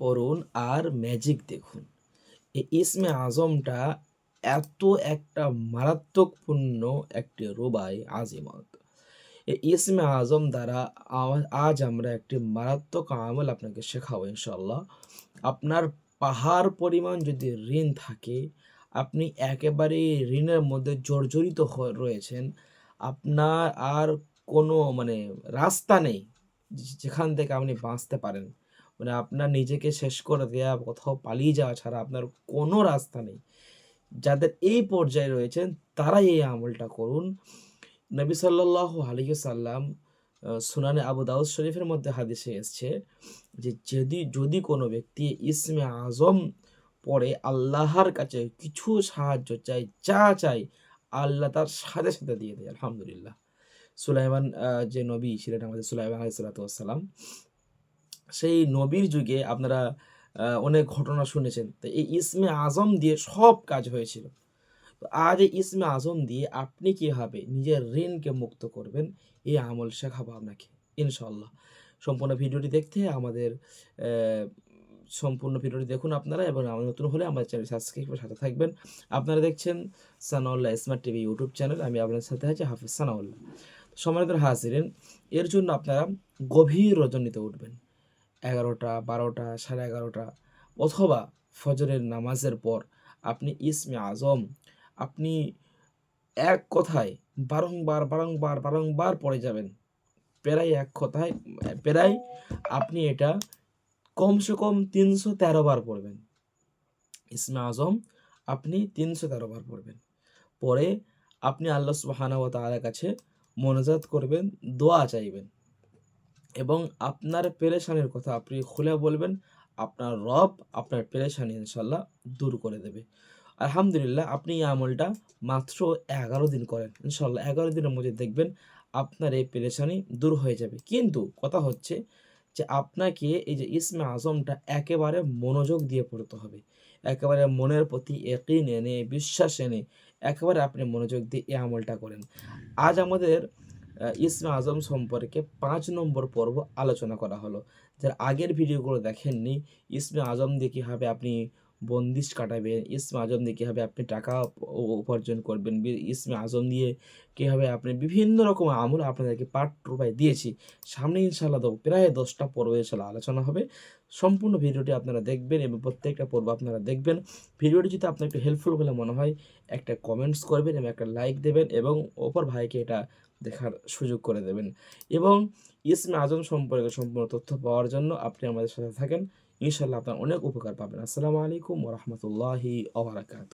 পড়ুন আর ম্যাজিক দেখুন। এই ইসমে আজমটা এত একটা মারাত্মকপূর্ণ একটি রুবাই আজিমত এই ইসমে আজম দ্বারা আজ আমরা একটি মারাত্মক আমল আপনাকে শেখাবো ইনশাল্লাহ আপনার পাহাড় পরিমাণ যদি ঋণ থাকে, আপনি একেবারে ঋণের মধ্যে জর্জরিত রয়েছেন, আপনার আর কোনো মানে রাস্তা নেই যেখান থেকে আপনি বাঁচতে পারেন। মানে আপনার নিজেকে শেষ করে দেওয়া কোথাও পালিয়ে যাওয়া ছাড়া আপনার কোনো রাস্তা নেই। যাদের এই পর্যায়ে রয়েছেন, তারাই এই আমলটা করুন। নবী সাল্লাহ আলিয়াল্লাম সুনানে আবু দাউদ শরীফের মধ্যে হাদিসে এসছে যে, যদি যদি কোনো ব্যক্তি ইসমে আজম পড়ে, আল্লাহর কাছে কিছু সাহায্য চাই যা চাই আল্লাহ তার সাথে সাথে দিয়ে দেয়। আলহামদুলিল্লাহ। সুলাইমান যে নবী ছিলেন আমাদের সুলাইমান আলাইসালাতাম সেই নবীর যুগে আপনারা অনেক ঘটনা শুনেছেন। তো এই ইসমে আজম দিয়ে সব কাজ হয়েছিল। তো আজ এই ইসমে আজম দিয়ে আপনি কীভাবে নিজের ঋণকে মুক্ত করবেন? এই আমল শেখাবো আপনাকে ইনশাল্লাহ সম্পূর্ণ ভিডিওটি দেখতে আমাদের সম্পূর্ণ ভিডিওটি দেখুন আপনারা এবং আমার নতুন হলে আমাদের চ্যানেল সাবস্ক্রাইব করে সাথে থাকবেন। আপনারা দেখছেন Sanaullah smart TV YouTube channel. আমি আপনাদের সাথে আছি হাফিজ সানাউল্লাহ। সম্মানিত হাজিরেন, এর জন্য আপনারা গভীর রজনীতে উঠবেন। এগারোটা, বারোটা, সাড়ে এগারোটা অথবা ফজরের নামাজের পর আপনি ইসমে আজম, আপনি এক কথায় বারংবার বারংবার বারংবার পড়ে যাবেন। প্রায় এক কথায়, প্রায় আপনি এটা কমসে কম তিনশো তেরো বার পড়বেন। ইসমে আজম আপনি তিনশো তেরো বার পড়বেন। পরে আপনি আল্লাহ সুবাহানা কাছে মনোজাত করবেন, দোয়া চাইবেন। এবং আপনার পেরেশানির কথা আপনি খুলে বলবেন, আপনার রব আপনার পেরেশানি ইনশাল্লাহ দূর করে দেবে। আলহামদুলিল্লাহ, আপনি এই আমলটা মাত্র এগারো দিন করেন। ইনশাল্লাহ, এগারো দিনের মধ্যে দেখবেন আপনার এই পেরেশানি দূর হয়ে যাবে। কিন্তু কথা হচ্ছে যে আপনাকে এই যে ইসমে আজমটা একেবারে মনোযোগ দিয়ে পড়তে হবে। একেবারে মনের প্রতি একিন এনে বিশ্বাস এনে একেবারে আপনি মনোযোগ দিয়ে এই আমলটা করেন। আজ আমাদের ইসমে আজম সম্পর্কে পাঁচ নম্বর পর্ব আলোচনা করা হলো। যার আগের ভিডিওগুলো দেখেননি, ইসমে আজম দিয়ে কীভাবে আপনি বন্দিশ কাটাবেন, ইসমে আজম দিয়ে কীভাবে আপনি টাকা উপার্জন করবেন ইসমে আজম দিয়ে কীভাবে আপনি বিভিন্ন রকম আমল আপনাদেরকে পার্ট রূপায় দিয়েছি। সামনে ইনশাল্লাহ প্রায় দশটা পর্ব ইনশাল্লাহ আলোচনা হবে। সম্পূর্ণ ভিডিওটি আপনারা দেখবেন এবং প্রত্যেকটা পর্ব আপনারা দেখবেন। ভিডিওটি যদি আপনার একটু হেল্পফুল বলে মনে হয়, একটা কমেন্টস করবেন এবং একটা লাইক দেবেন এবং অপর ভাইকে এটা দেখার সুযোগ করে দেবেন। এবং ইসমে আজম সম্পর্কে সম্পূর্ণ তথ্য পাওয়ার জন্য আপনি আমাদের সাথে থাকেন। ইনশাল্লাহ আপনার অনেক উপকার পাবেন। আসসালামু আলাইকুম ওরহমতুল্লাহি ওবরাকাত